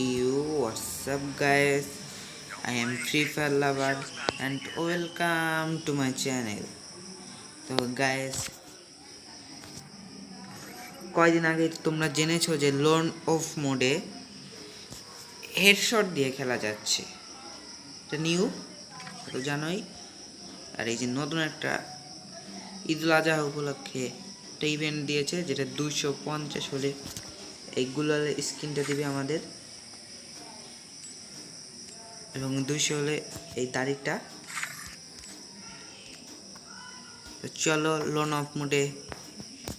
you, what's up, guys? I am free fire lover and welcome to my channel. তো guys কয়দিন আগে তোমরা জেনেছো যে লোন অফ মোডে হেডশট দিয়ে খেলা যাচ্ছে। এটা নিউ তো জানোই। আর এই যে নতুন একটা ঈদুল আজহা উপলক্ষে একটা ইভেন্ট দিয়েছে, যেটা দুইশো পঞ্চাশ হলে এই গুলালের স্ক্রিনটা দিবে আমাদের। এবং দুইশো হলে এই তারিখটা। চলো লোন অফ মোডে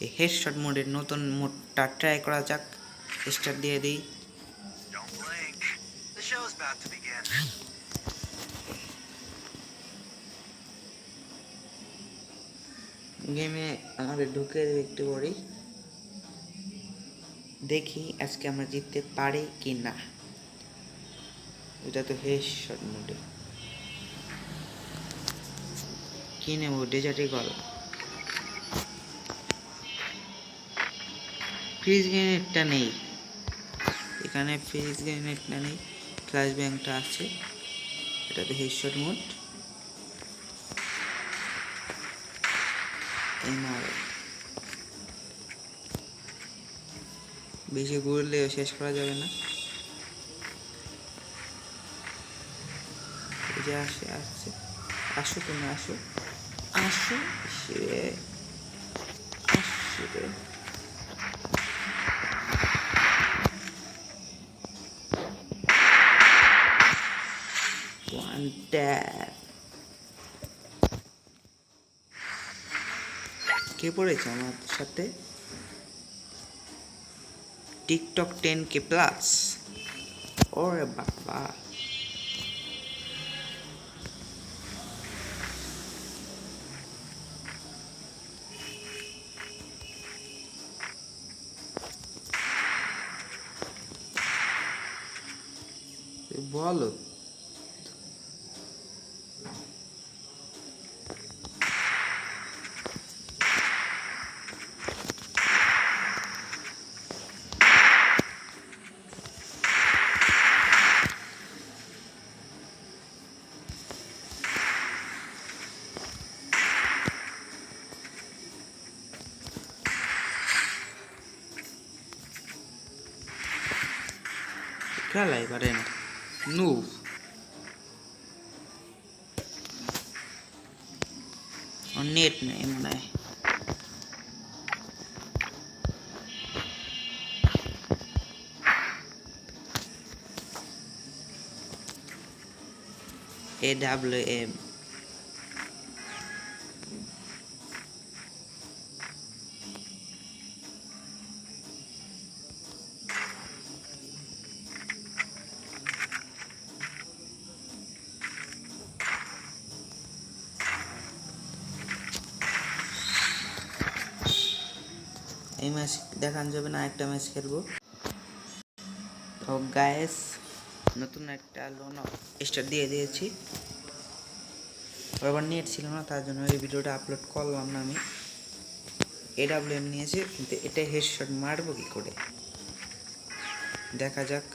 এই হেডশট মোডের নতুন মোডটা ট্রাই করা যাক। স্টার্ট দিয়ে দিই. গেমে আমাদের ঢুকে একটু করি দেখি আজকে আমরা জিততে পারি কি না এটা তো হেস শট মোডে কি নেব ডেজার্টে গল ফ্রিজ গ্রেনেডটা নেই। এখানে ফ্রিজ গ্রেনেডটা নেই ফ্ল্যাশ ব্যাংকটা আছে। এটা তো হেডশট মোড এই মারে বেশি ঘুরলেও শেষ করা যাবে না। যে আসে, আসছে। আসো তুমি আসো। আসো সে আসছে. কে পড়েছে আমার সাথে? টিকটক টেন কে প্লাস। ওরে বাবা। বলো। খেলাই পারে না। নুভ নেট নেই মনে হয় এ ম্যাচ দেখান যাবে না, একটা ম্যাচ খেলব। তো গায়েস নতুন একটা লোন স্টার দিয়ে দিয়েছি। আবার নেট ছিল না, তার জন্য এই ভিডিওটা আপলোড করলাম না আমি। এডাব্লিউএম নিয়েছি, কিন্তু এটা হেডশট মারবো কি করে? দেখা যাক।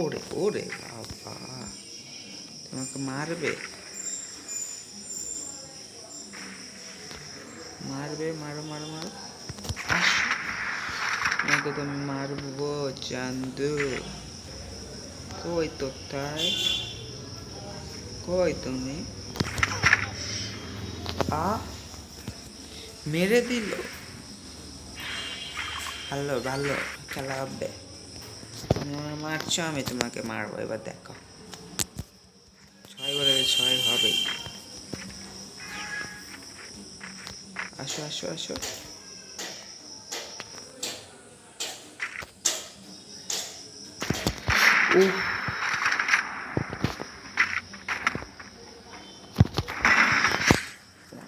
ওরে ওরে বাবা, তোমাকে মারবে? মারবে, মারো মারো মারো। তোমাকে তো আমি মারবো, চান্দু। কই তো তাই? কই তুমি? আ? মেরে দিল। ভালো ভালো, খেলা হবে। মারছো, আমি তোমাকে মারবো। এবার দেখো। ছয় বলে ছয় হবেই। আসো আসো আসো উফ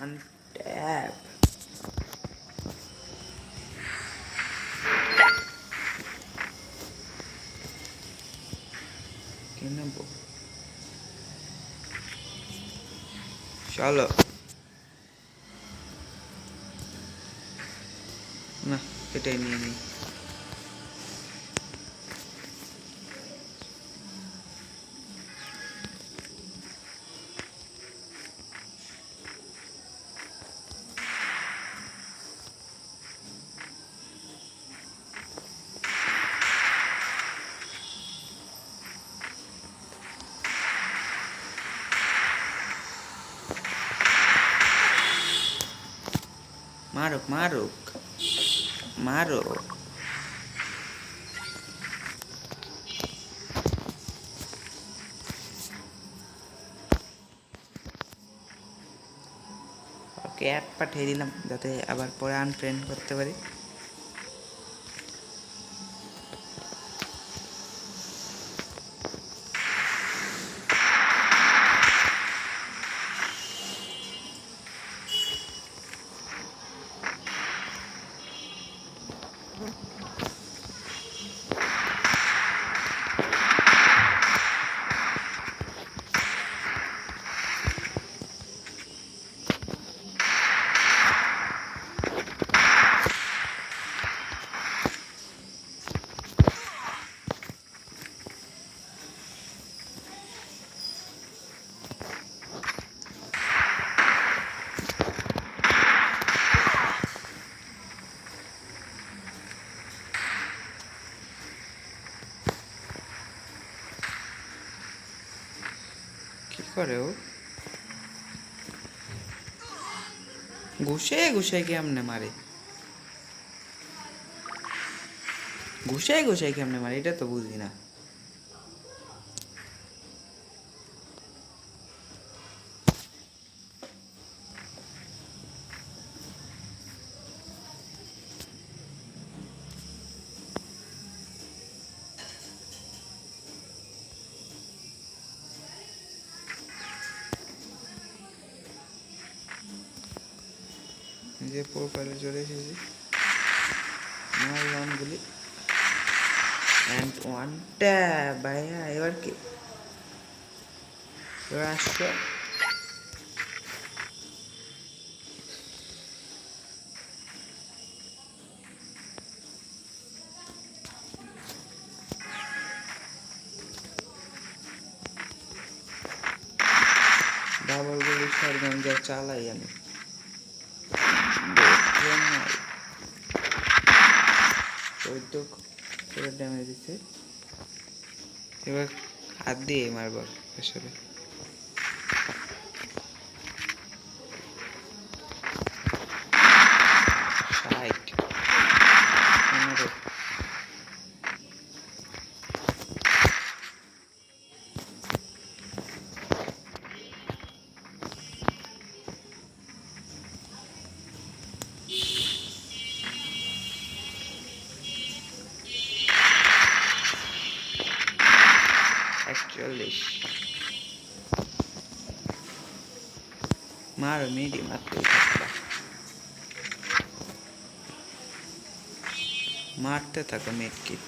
One tap. কে নেব চলো এটাই নিয়ে নিই মারুক মারুক মারো। ওকে অ্যাড পাঠিয়ে দিলাম যাতে আবার পরে আনফ্রেন্ড করতে পারি। কি করে ও ঘুষে ঘুষে কেমনে মারে? ঘুষে ঘুষে কেমনে মারে? এটা তো বুঝি না। যে প্রোফাইলে চলে এসেছি। আমার লনগুলি অ্যান্ড ওয়ান ট্যাব ভাইয়া, এবার কি? এবার আসছো? ডাবল গুলি সরগম যা চালাই আমি। করে ড্যামেজ দিচ্ছে এবার হাত দিয়ে মারবার আসলে। একচল্লিশ মারো মিডি থাকবা। মারতে থাকো মিড কিট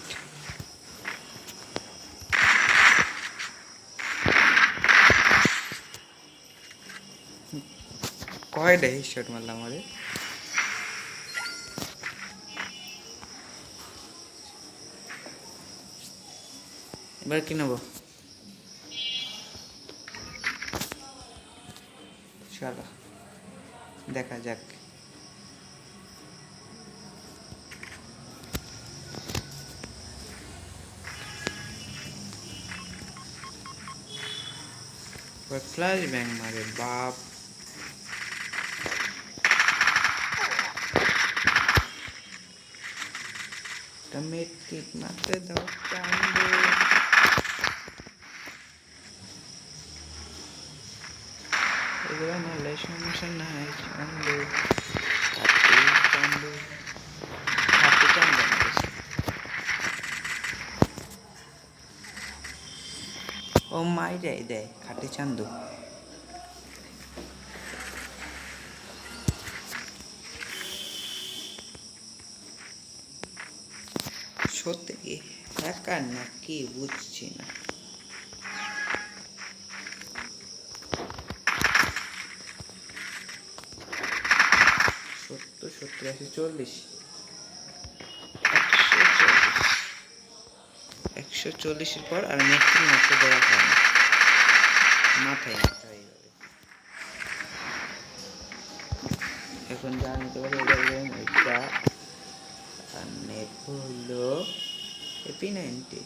কয়টা হিট মারলাম আমাদের এবার কি নেব? চলো দেখা যাক। ফ্ল্যাশ ব্যাং মারে বাপ। টমেট কিক মারতে দাও চান্দু এগুলো মারলে সমস্যা নাই চান্দু কাটি। ও মাইরে দেয় খাটি চান্দু সত্যি কি হ্যাকার না কি বুঝছি না একশো চল্লিশ। একশো চল্লিশের পর আর মেট্রিক মাত্র দেওয়া হয় না। মাথায় এখন যা নিতে পারি এটা আর নেব হলো এপি নাইনটি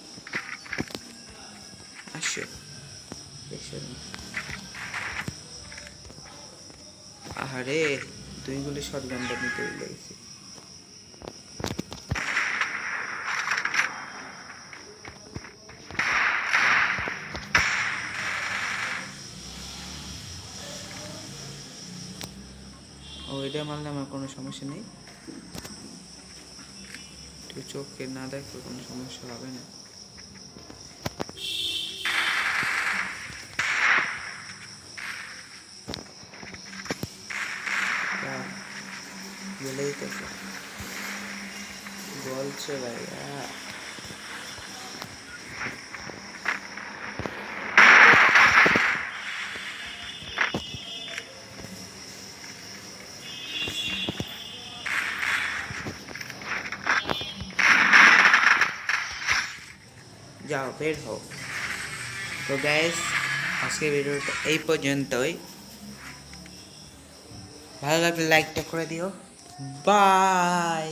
আসো। আহারে! আহারে দুইগুলি শর্ট নিতে ভুলে গেছি ও, এটা মারলে আমার কোনো সমস্যা নেই। একটু চোখে না দেখলে কোনো সমস্যা হবে না। বলছে ভাইয়া যাও বের হও তো গ্যাস আজকে ভিডিওটা এই পর্যন্তই। ভালো লাগলে লাইকটা করে দিও। বাই